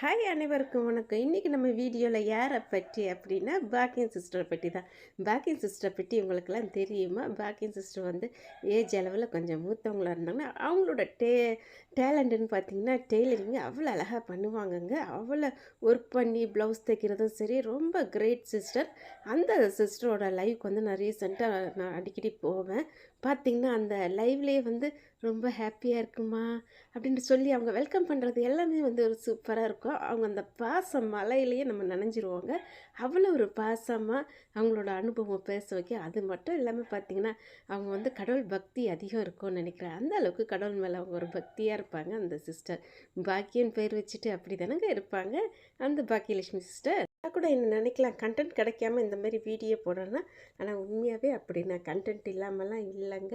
Hi அனைவருக்கும் வணக்கம். இன்றைக்கி நம்ம வீடியோவில் யாரை பற்றி அப்படின்னா பாக்கியம் சிஸ்டரை பற்றி தான். பாக்கியம் சிஸ்டரை பற்றி உங்களுக்கெல்லாம் தெரியுமா? பாக்கியம் சிஸ்டர் வந்து ஏஜ் அளவில் கொஞ்சம் மூத்தவங்களாக இருந்தாங்கன்னா அவங்களோட டே டேலண்ட்டுன்னு பார்த்தீங்கன்னா டெய்லரிங் அவ்வளோ அழகாக பண்ணுவாங்கங்க. அவ்வளோ ஒர்க் பண்ணி ப்ளவுஸ் தைக்கிறதும் சரி ரொம்ப கிரேட் சிஸ்டர் அந்த சிஸ்டரோட லைவ்க்கு வந்து நான் ரீசெண்டாக நான் அடிக்கடி போவேன். பார்த்திங்கன்னா அந்த லைவ்லேயே வந்து ரொம்ப ஹாப்பியாக இருக்குமா? அப்படின்னு சொல்லி அவங்க வெல்கம் பண்ணுறது எல்லாமே வந்து ஒரு சூப்பராக இருக்கும். அவங்க அந்த பாசம் மலையிலேயே நம்ம நினைஞ்சிருவாங்க. அவ்வளோ ஒரு பாசமாக அவங்களோட அனுபவம் பேச வைக்க. அது மட்டும் இல்லாமல் பார்த்திங்கன்னா அவங்க வந்து கடவுள் பக்தி அதிகம் இருக்கும்னு நினைக்கிறேன். அந்த அளவுக்கு கடவுள் மேலே அவங்க ஒரு பக்தியாக இருப்பாங்க. அந்த சிஸ்டர் பாக்கியன் பேர் வச்சுட்டு அப்படி தானங்க இருப்பாங்க. அந்த பாக்கியலட்சுமி சிஸ்டர். நான் கூட என்ன நினைக்கலாம் கண்டென்ட் கிடைக்காம இந்த மாதிரி வீடியோ போடுறேன்னா ஆனால் உண்மையாகவே அப்படி நான் கண்டென்ட் இல்லாமலாம் இல்லைங்க.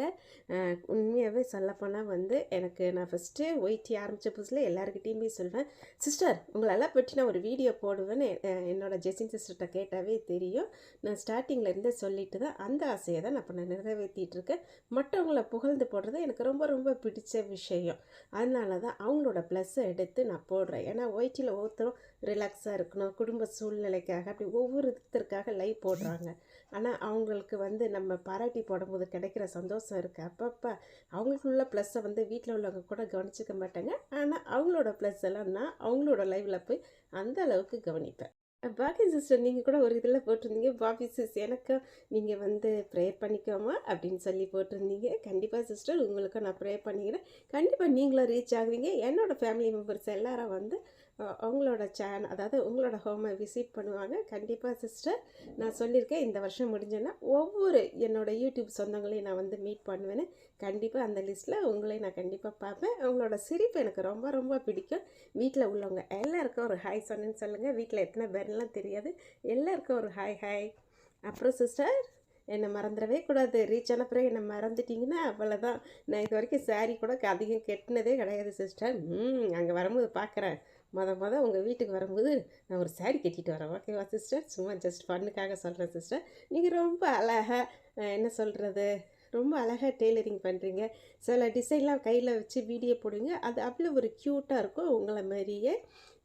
உண்மையாகவே சொல்லப்போனால் வந்து எனக்கு நான் ஃபஸ்ட்டு ஒயிட்டி ஆரம்பித்த புதுசில் எல்லாருக்கிட்டேயுமே சொல்வேன் சிஸ்டர் உங்களெல்லாம் பற்றி நான் ஒரு வீடியோ போடுவேன்னு என்னோடய ஜெசின் சிஸ்டர்கிட்ட கேட்டாவே தெரியும். நான் ஸ்டார்டிங்கில் இருந்தே சொல்லிட்டு தான் அந்த ஆசையை தான் நான் இப்போ நான் நிறைவேற்றிட்டு இருக்கேன். மற்றவங்கள புகழ்ந்து போடுறது எனக்கு ரொம்ப ரொம்ப பிடிச்ச விஷயம். அதனால தான் அவங்களோட ப்ளஸ்ஸை எடுத்து நான் போடுறேன். ஏன்னா ஒயிட்டியில் ஒருத்தரும் ரிலாக்ஸாக இருக்கணும் குடும்ப சூழ்நிலைக்காக அப்படி ஒவ்வொருத்தருக்காக லைவ் போடுறாங்க. ஆனால் அவங்களுக்கு வந்து நம்ம பாராட்டி போடும்போது கிடைக்கிற சந்தோஷம் இருக்குது அப்பப்போ அவங்களுக்குள்ள ப்ளஸ்ஸை வந்து வீட்டில் உள்ளவங்க கூட கவனிச்சிக்க மாட்டாங்க. ஆனால் அவங்களோட ப்ளஸ் எல்லாம் நான் அவங்களோட லைவில் போய் அந்த அளவுக்கு கவனிப்பேன். பாக்கி சிஸ்டர் நீங்கள் கூட ஒரு இதில் போட்டிருந்தீங்க. பாபி சிஸ் எனக்கும் நீங்கள் வந்து ப்ரேயர் பண்ணிக்கோமா அப்படின்னு சொல்லி போட்டிருந்தீங்க. கண்டிப்பாக சிஸ்டர் உங்களுக்கும் நான் ப்ரேயர் பண்ணிக்கிறேன். கண்டிப்பாக நீங்களும் ரீச் ஆகுவீங்க. என்னோடய ஃபேமிலி மெம்பர்ஸ் எல்லாரும் வந்து அவங்களோட சேன் அதாவது உங்களோட ஹோமை விசிட் பண்ணுவாங்க. கண்டிப்பாக சிஸ்டர் நான் சொல்லியிருக்கேன் இந்த வருஷம் முடிஞ்சேன்னா ஒவ்வொரு என்னோடய யூடியூப் சொந்தங்களையும் நான் வந்து மீட் பண்ணுவேன்னு. கண்டிப்பாக அந்த லிஸ்ட்டில் உங்களையும் நான் கண்டிப்பாக பார்ப்பேன். உங்களோட சிரிப்பு எனக்கு ரொம்ப ரொம்ப பிடிக்கும். வீட்டில் உள்ளவங்க எல்லாருக்கும் ஒரு ஹாய் சொன்னேன்னு சொல்லுங்கள் வீட்டில் எத்தனை பேர்லாம் தெரியாது. எல்லாருக்கும் ஒரு ஹாய் ஹாய் அப்புறம் சிஸ்டர் என்னை மறந்துடவே கூடாது. ரீச் ஆன பிறகு என்னை மறந்துட்டிங்கன்னா அவ்வளோதான் நான் இது வரைக்கும் சாரீ கூட அதிகம் கெட்டினதே கிடையாது சிஸ்டர் ம் அங்கே வரும்போது பார்க்குறேன் மொதல் மொதல் உங்கள் வீட்டுக்கு வரும்போது நான் ஒரு சாரீ கட்டிட்டு வரேன். ஓகேவா சிஸ்டர் சும்மா ஜஸ்ட் ஃபன்னுக்காக சொல்கிறேன் சிஸ்டர் நீங்கள் ரொம்ப அழகாக என்ன சொல்கிறது ரொம்ப அழகாக டெய்லரிங் பண்ணுறீங்க சில டிசைன்லாம் கையில் வச்சு வீடியோ போடுங்க. அது அவ்வளோ ஒரு க்யூட்டாக இருக்கும். உங்களை மாதிரியே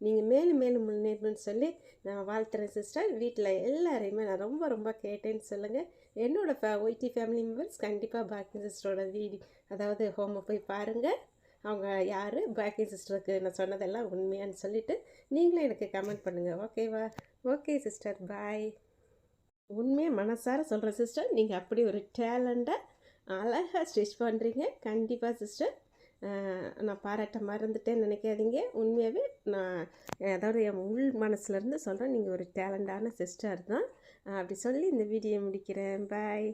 நீங்கள் மேலும் மேலும் முன்னேறணும்னு சொல்லி நான் வாழ்த்துறேன் சிஸ்டர் வீட்டில் எல்லாரையுமே நான் ரொம்ப ரொம்ப கேட்டேன்னு சொல்லுங்கள் என்னோடய ஃபே ஒய்டி ஃபேமிலி மெம்பர்ஸ் கண்டிப்பாக பாக்கி சிஸ்டரோட வீடியோ அதாவது ஹோமை போய் பாருங்கள் அவங்க யார்? பாக்கி சிஸ்டருக்கு நான் சொன்னதெல்லாம் உண்மையான்னு சொல்லிவிட்டு நீங்களும் எனக்கு கமெண்ட் பண்ணுங்கள் ஓகேவா ஓகே சிஸ்டர் பாய் உண்மையாக மனசார சொல்கிற சிஸ்டர் நீங்கள் அப்படி ஒரு டேலண்ட்டாக அழகாக ஸ்டிச் பண்ணுறீங்க கண்டிப்பாக சிஸ்டர் நான் பாராட்ட மறந்துட்டேன்னு நினைக்காதீங்க. உண்மையாகவே நான் அதாவது என் உள் மனசுலேருந்து சொல்கிறேன் நீங்கள் ஒரு டேலண்டான சிஸ்டர் தான். அப்படி சொல்லி இந்த வீடியோ முடிக்கிறேன். பாய்